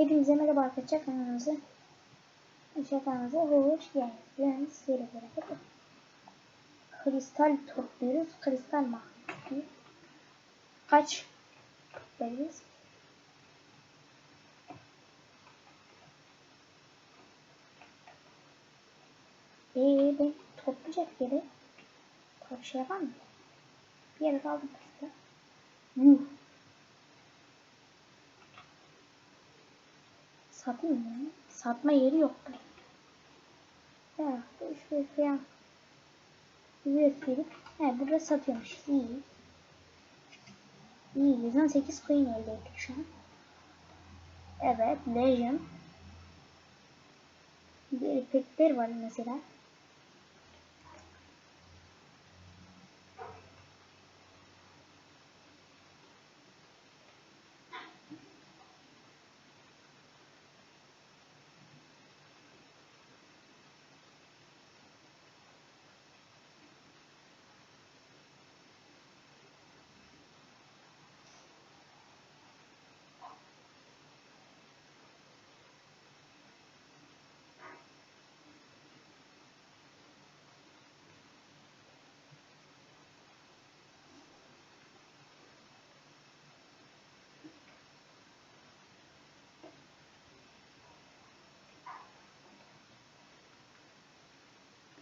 Hepinize merhaba arkadaşlar kanalımıza. Aşağı kanalımıza hoş geldiniz. Sizlere beraber kristal topluyoruz. Kristal mahsulü. Kaç toplayacağız? Eee ben toplayacak yere bir şey yapar mı? Bir yere kaldım kızda. Yuh. Mı? Satma yeri yoktu. Ya şöyle falan gösterip he burada satıyormuş. İyi. İyi. 118 coin elde ettik şu an. Evet. Legend. Bir efektler var mesela.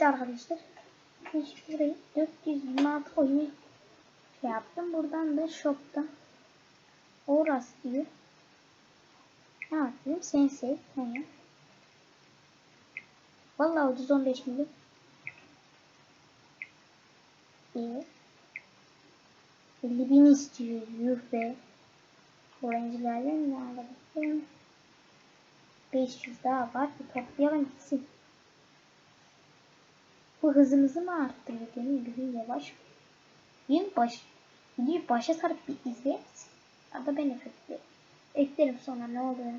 Bitti arkadaşlar. Şimdi burayı 426 oyunu şey yaptım. Buradan da shop'tan Oras diyor. Ne yapayım? Sensei. Hani. Vallahi ucuz 15 milyon. İyi. 50 bin istiyor. Yuh be. Öğrencilerden ne alabilirim? 500 daha var. Bir toplayalım gitsin. Bu hızımızı mı arttırıyor? Demin bir yavaş. Bir baş, bir başa sarıp bir izleyer misin? Ya da ben efekti. Eklerim sonra ne oluyor?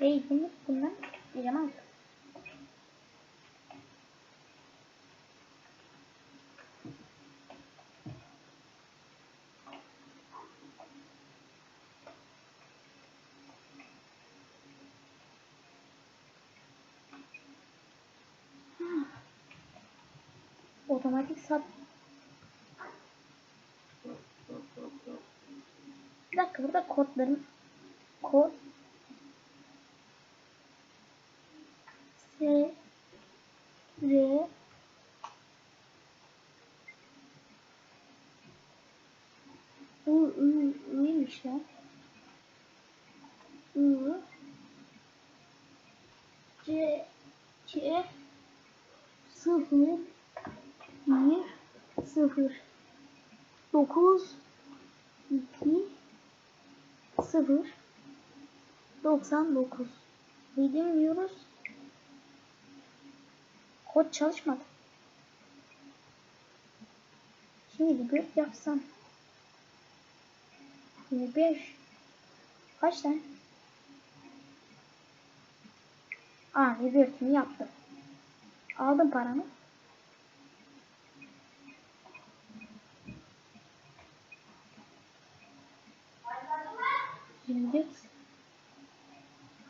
Eğitimlik bundan yaramaz. Otomatik sat. Bir dakika burada kodlarım kod U U U'ymuş lan. U C C sıfır bir sıfır dokuz iki sıfır doksan dokuz diyoruz. Kod çalışmadı. Şimdi bir yapsam. 25 kaç tane? Aa revertimi yaptım. Aldım paramı. Yirmi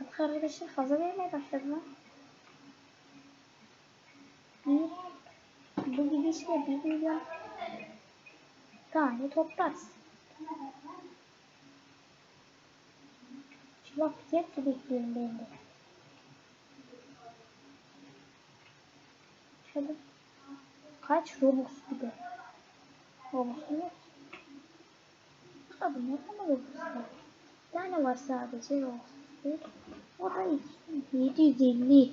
Artık arkadaşlar fazla vermeye başladı lan. Bir, bu gidişle bir milyon tane toplarız. Şu fiyat bekliyorum ben de. Şöyle kaç Robux bir de. Robux yok. Abi ne kadar Robux var? Bir tane var sadece Robux. O da 750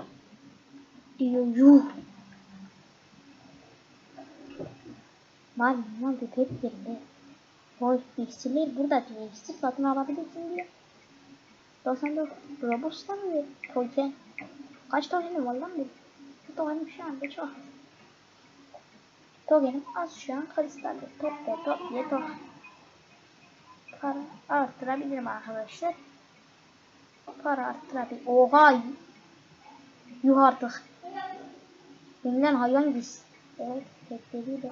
diyor yuh. Mı lan hep yerinde. Boy iksirler burada. İksir satın alabilirsin diyor. 94 Robus'ta mı token? Kaç tokenim var lan benim? Bu tokenim şu anda çok. Tokenim az şu an kristalde. Topla topla top. para arttırabilirim arkadaşlar. Para arttırabilirim. Oha! Yuh artık. Benden hayvan gitsin. Evet, bekledi de.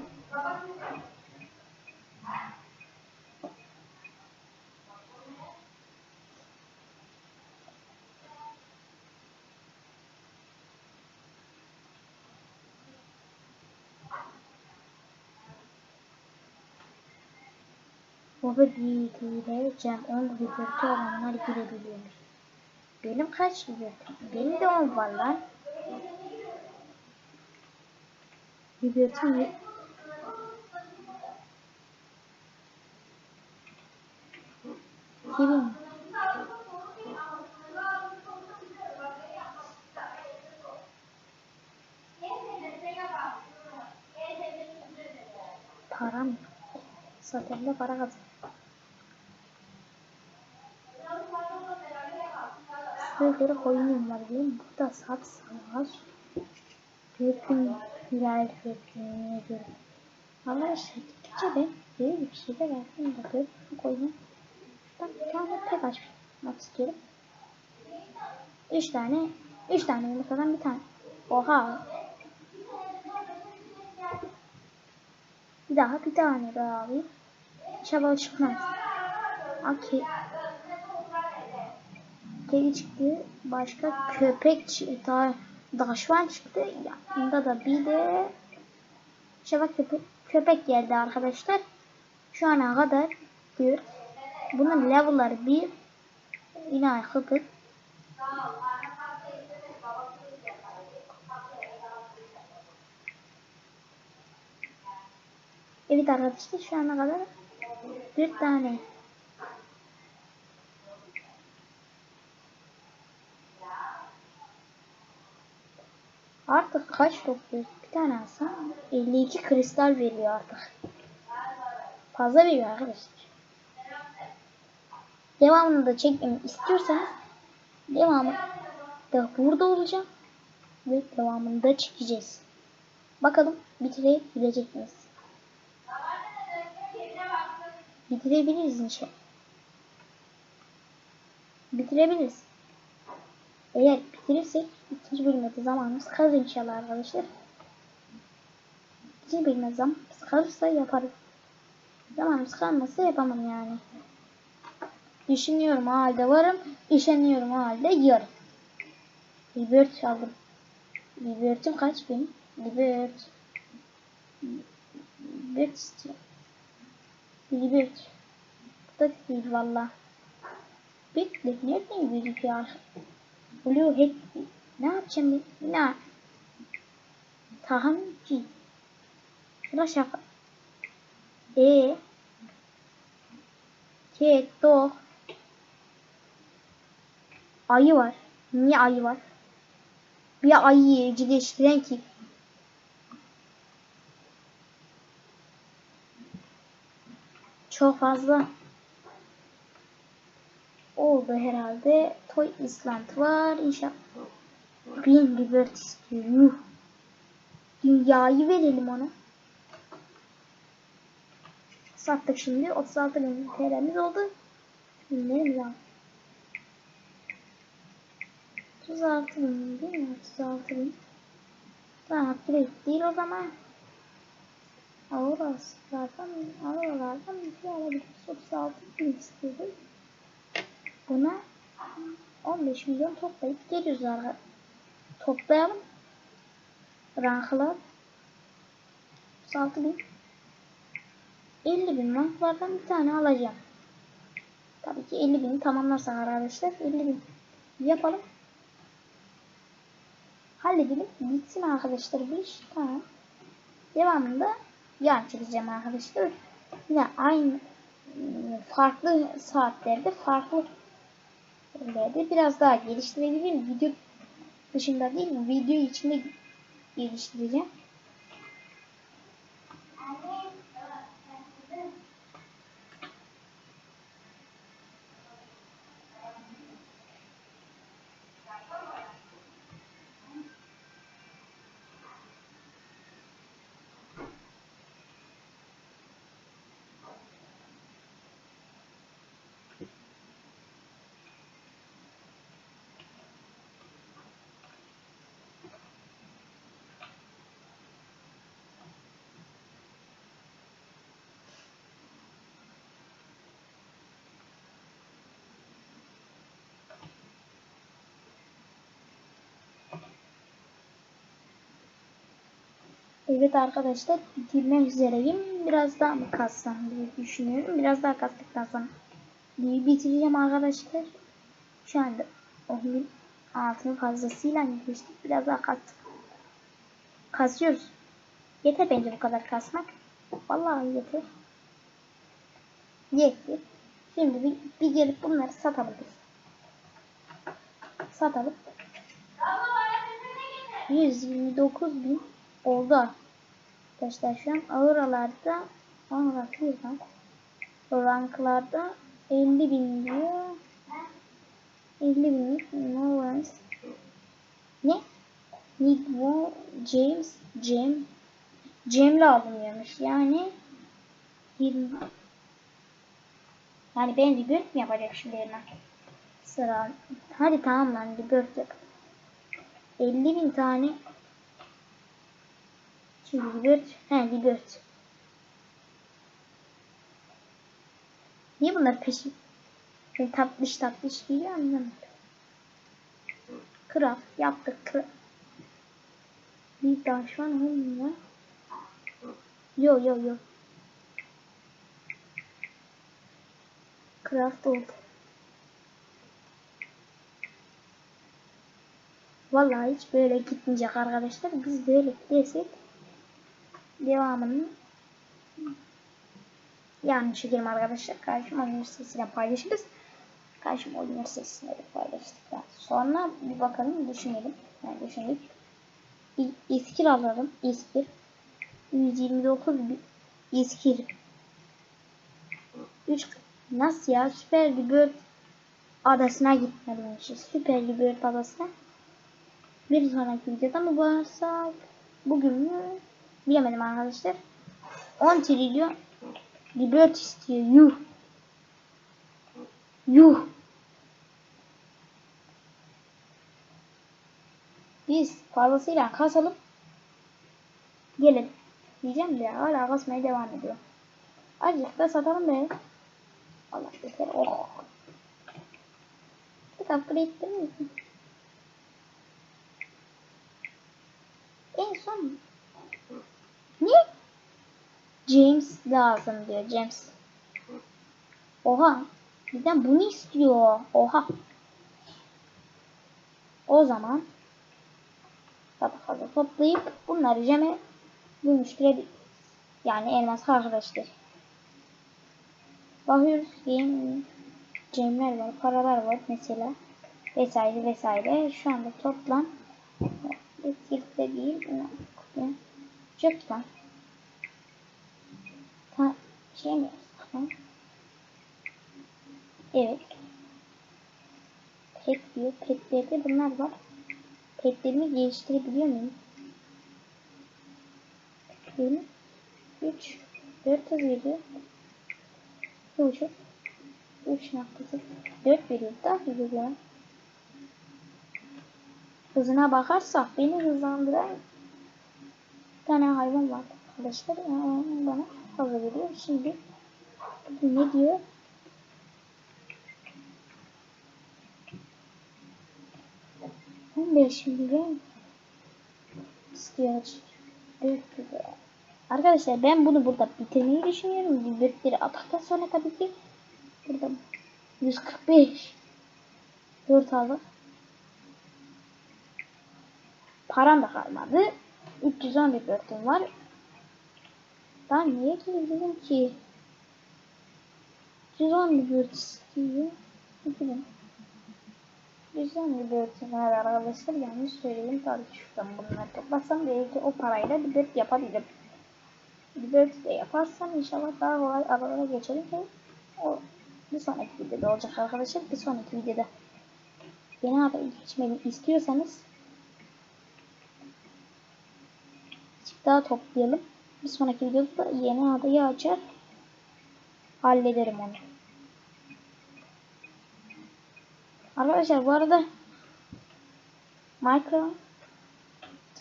Baba bilgiyle Onu liberte olanlar girebiliyor. Benim kaç liberte? Benim de 10 var lan. Libertim ye- Kimin? Param. Satırla para kazan. Sığdır koyunum var benim. Burada sap var. Gökün hilal gökyüzüne göre. Arkadaşlar gittikçe ben böyle bir şey de verdim. Da gökün koyunum. Ben bir tane pek açmak istiyorum. Üç tane, üç tane yumurtadan bir tane. Oha. Bir daha bir tane daha alayım. İnşallah çıkmaz. Okey. Kedi çıktı. Başka köpek çıktı. Daşvan çıktı. Yanında da bir de İnşallah köpek, köpek geldi arkadaşlar. Şu ana kadar diyor. Bunun level'ları bir yine köpek. Evet arkadaşlar şu ana kadar bir tane Artık kaç topluyoruz? Bir tane alsam 52 kristal veriyor artık. Fazla veriyor arkadaşlar. Devamını da çekmemi istiyorsanız devamı da burada olacağım. Ve devamını da çekeceğiz. Bakalım bitirebilecek miyiz? Bitirebiliriz inşallah. Bitirebiliriz. Eğer bitirirsek ikinci bölüme de zamanımız kalır inşallah arkadaşlar. İkinci bölüme zamanımız kalırsa yaparız. Zamanımız kalmazsa yapamam yani. Düşünüyorum halde varım. İşeniyorum halde yiyorum. Libert aldım. Libert'im kaç benim? Libert. Libert istiyorum. Libert. Bu da değil valla. Bekle. Nereden gözüküyor? Blue hep ne yapacağım? Ne? Tahammülcü. Şuna şaka. E. Kek, dog. Ayı var. Niye ayı var? Bir ayıyı evcilleştiren ki. Çok fazla oldu herhalde. Toy Island var. İnşallah. Bin Liberty istiyor. Dünyayı verelim ona. Sattık şimdi. 36 bin TL'miz oldu. Binlerimiz var. 36 bin değil mi? 36 bin. Tamam direkt değil o zaman. Auraslardan, Auralardan bir şey alabiliriz. 36 bin istedim. Buna 15 milyon toplayıp geliyoruz arkadaşlar. Toplayalım. Ranklar 36 bin 50 bin ranklardan bir tane alacağım. Tabii ki 50 bin tamamlarsak arkadaşlar 50 bin yapalım. Halledelim. Bitsin arkadaşlar bu iş. Tamam. Devamında yarın çekeceğim arkadaşlar. Yine aynı farklı saatlerde farklı yerlerde biraz daha geliştirebilirim. Video dışında değil, video içinde geliştireceğim. Evet arkadaşlar bitirmek üzereyim. Biraz daha mı kassam diye düşünüyorum. Biraz daha kastıktan sonra videoyu bitireceğim arkadaşlar. Şu anda onun altını fazlasıyla geçtik. Biraz daha kastık. Kasıyoruz. Yeter bence bu kadar kasmak. Vallahi yeter. Yetti. Şimdi bir, bir gelip bunları satalım biz. Satalım. 129 bin oldu. Arkadaşlar şu an ağıralarda ona bakıyorum. Ranklarda 50 bin diyor. 50 binlik Lawrence. Ne? Need more James Cem Cem'le alınıyormuş. Yani 20 yani ben rebirth mi yapacak şimdi yerine? Sıra. Hadi tamam lan rebirth yap. 50 bin tane Şimdi rebirth. He rebirth. Niye bunlar peşin? Böyle tatlış tatlış geliyor anlamadım. Craft yaptık. Craft. Bir daha şu an olmuyor. Yo yo yo. Craft oldu. Vallahi hiç böyle gitmeyecek arkadaşlar. Biz böyle desek devamını yarın çekelim arkadaşlar. Karşıma üniversitesiyle paylaşırız. Karşıma üniversitesine de paylaştıktan sonra bir bakalım düşünelim. Yani. Bir iskir alalım. İskir. 129 bir iskir. 3 nasıl ya? Süper Libert adasına gitmeliymişiz. Süper Libert adasına. Bir sonraki videoda mı varsa bugün mü bilemedim arkadaşlar. 10 trilyon Libert istiyor. Yuh. Yuh. Biz fazlasıyla kasalım. Gelin. Diyeceğim de hala kasmaya devam ediyor. Azıcık da satalım be. Allah yeter. Oh. Bir upgrade değil mi? En son ne? James lazım diyor James. Oha. Bizden bunu istiyor. Oha. O zaman fazla toplayıp bunları ceme dönüştürebiliriz. Yani elmas arkadaşlar. Bakıyoruz game cemler var, paralar var mesela vesaire vesaire. Şu anda toplam Etkilde değil. Çok lan. Ha, şey mi yapsak? Evet. Pet diyor. Petlerde bunlar var. Petlerimi geliştirebiliyor muyum? Petlerimi 3 4 az veriyor. 3 3 noktası 4 veriyor. Daha veriyor. Hızına bakarsak beni hızlandıran bir tane hayvan var arkadaşlar. Yani bana fazla geliyor. Şimdi ne diyor? On beş milyon istiyor. Arkadaşlar ben bunu burada bitirmeyi düşünüyorum. Biberleri ataktan sonra tabii ki burada 145 4 aldık. Param da kalmadı. 310 bir börtüm var. Ben niye girdim ki? 310 bir bört istiyor. Gidelim. 110 bir börtüm var arkadaşlar. Yanlış söyleyeyim. Tabii şuradan bunları toplasam belki o parayla bir bört yapabilirim. Bir bört de yaparsam inşallah daha kolay aralara geçerim ki o bir sonraki videoda olacak arkadaşlar. Bir sonraki videoda beni haber geçmemi istiyorsanız daha toplayalım. Bir sonraki videoda yeni adayı açar. Hallederim onu. Arkadaşlar bu arada Minecraft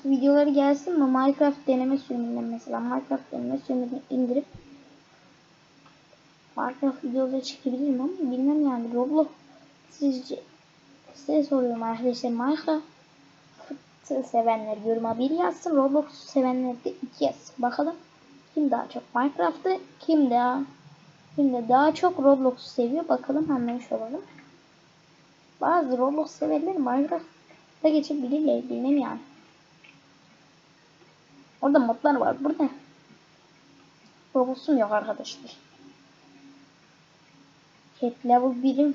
videoları gelsin mi? Minecraft deneme sürümünden mesela Minecraft deneme sürümünü indirip Minecraft videoları çekebilirim ama bilmem yani Roblox sizce size soruyorum arkadaşlar Minecraft sevenler yoruma 1 yazsın. Roblox sevenler de 2 yazsın. Bakalım kim daha çok Minecraft'ı kim daha kim de daha çok Roblox'u seviyor. Bakalım anlamış olalım. Bazı Roblox severler Minecraft'ta geçebilirler. Bilmem yani. Orada modlar var. Burada Roblox'um yok arkadaşlar. Cat level 1'im.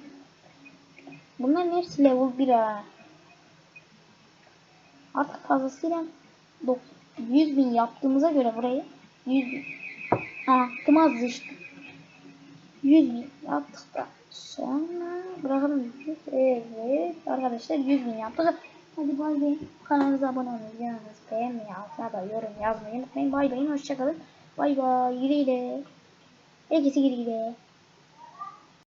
Bunların hepsi level 1 ha. Artık fazlasıyla dok- 100 bin yaptığımıza göre burayı 100 bin. Ha, kımaz işte. 100 bin yaptık da sonra bırakalım. Evet arkadaşlar 100 bin yaptık. Hadi bay bay. Kanalımıza abone olmayı, videomuzu beğenmeyi, altına da yorum yazmayı unutmayın. Bay bay. Hoşçakalın. Bay bay. Güle güle. Herkese güle güle.